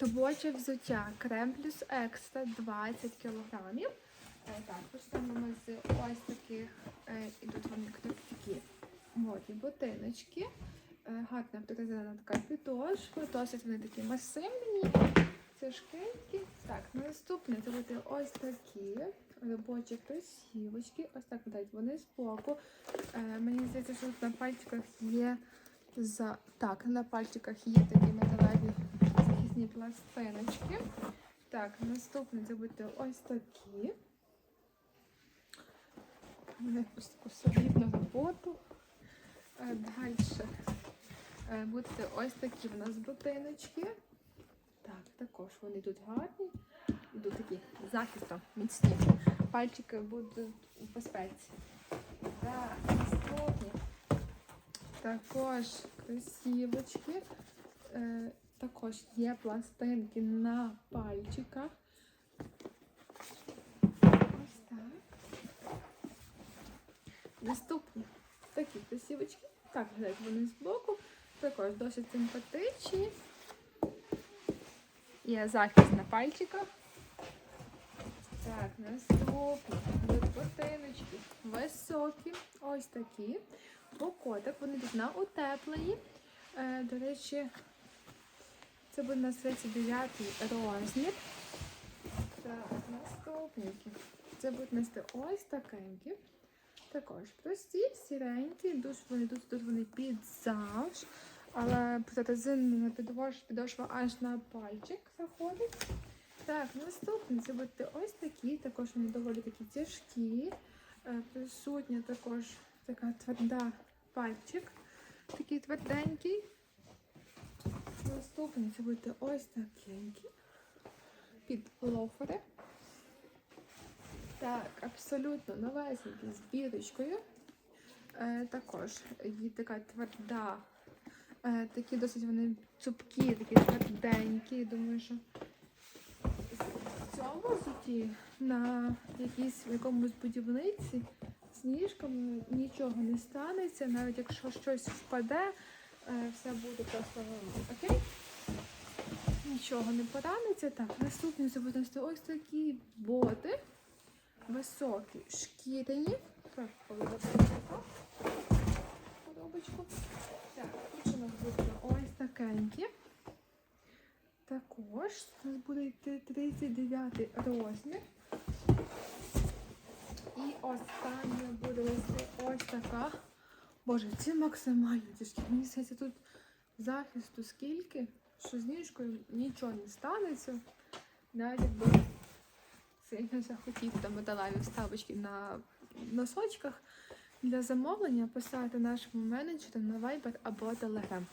Робоче взуття крем плюс екстра 20 кілограмів. Е, Так, почнемо з ось таких е, ідуть вони такі модні ботиночки. Е, Гарна авторизована така підошва, досить вони такі масивні, тяжкенькі. Так, наступне це буде ось такі робочі кросівочки. Ось так виглядають вони збоку. Е, Мені здається, що на пальчиках є за так, на пальчиках є такі металеві захисні пластиночки. Так, наступне це буде ось такі. Вони ось таку солідну роботу. Е, Далі е, будуть ось такі в нас ботиночки. Так, також вони тут гарні. Йдуть такі захистом міцні. Пальчики будуть у безпеці. Так, наступні. Також красивочки. Також є пластинки на пальчиках. Ось так. Наступні такі красивочки. Так виглядають вони збоку. Також досить симпатичні. Є захист на пальчиках. Так, наступні. Ботиночки високі. Ось такі. Бокотик, вони тут на утеплені. Е, до речі, це буде на 39 розмір. Так, наступники. Це будуть нести ось такенькі. Також прості, сіренькі, дуже вони тут, тут вони під завж. Але підошва, підошва аж на пальчик заходить. Так, наступні це будуть ось такі, також вони доволі такі тяжкі. Е, Присутня також така тверда пальчик, такий тверденький. Наступні це будуть ось такенькі. Під лофери. Так, абсолютно новесенькі з бірочкою. Е, також є така тверда, е, такі досить вони цупкі, такі тверденькі. Думаю, що в цьому суті на якійсь якомусь будівниці з ніжками нічого не станеться, навіть якщо щось впаде, все буде просто окей. Нічого не пораниться. Так, наступні будуть ось такі боти. Високі, шкіряні. Так, повідати коробочку. Так, тут у нас буде ось такенькі. Також у нас буде йти 39 розмір. І остання буде ось така. Боже, ці максимально тяжкі. Мені здається, тут захисту скільки, що з ніжкою нічого не станеться. Навіть якби сильно захотів там металеві вставочки на носочках. Для замовлення писати нашому менеджеру на Viber або Telegram.